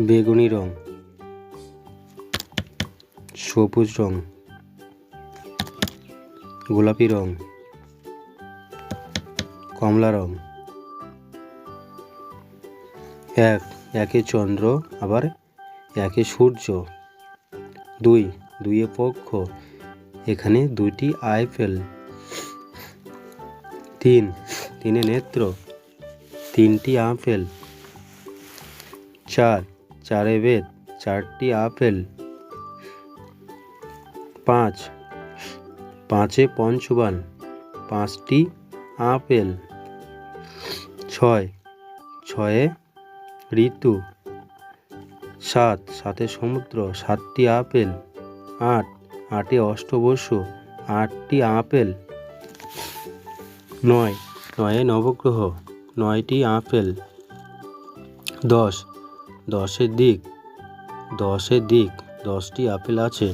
বেগুনি রং, সবুজ রং, গোলাপি রং, কমলা রং। এক, একে চন্দ্র, আবার একে সূর্য। দুই, দুইয়ে পক্ষ, এখানে দুইটি আইফেল। তিন, তিনে নেত্র, তিনটি আপেল চার চারে বেদ, চারটি আপেল। পাঁচ। পাঁচে পঞ্চবান, পাঁচটি আপেল। ছয়। ছয়ে ঋতু। সাত। সাতে সমুদ্র, সাতটি আপেল। আট। আটে অষ্টবসু, আটটি আপেল। নয়। নয়ে নবগ্রহ, নয়টি আপেল। দশ। দশের দিক দশের দিক দশটি আপেল আছে।